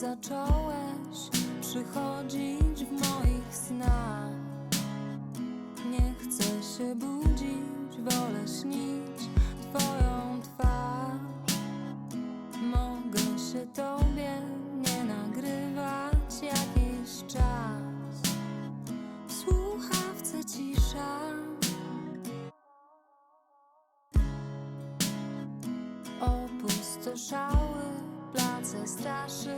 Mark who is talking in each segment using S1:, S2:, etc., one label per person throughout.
S1: zacząłeś przychodzić w moich snach. Nie chcę się budzić, wolę śnić Twoją twarz. Mogę się Tobie nie nagrywać jakiś czas. W słuchawce cisza. Opustoszały place straszy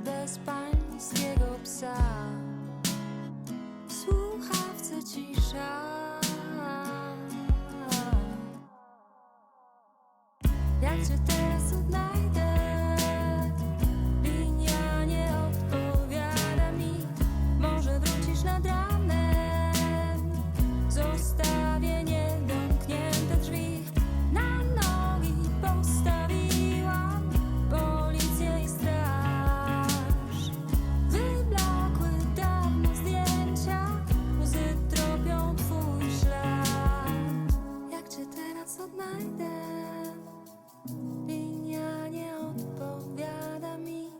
S1: bez pańskiego psa? Słuchawce cisza. Jak cię teraz odnajdę? Teraz odnajdę? Linia nie odpowiada mi.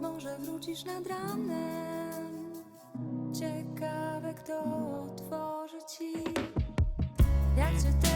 S1: Może wrócisz nad ranem. Ciekawe, kto otworzy ci. Jak cię?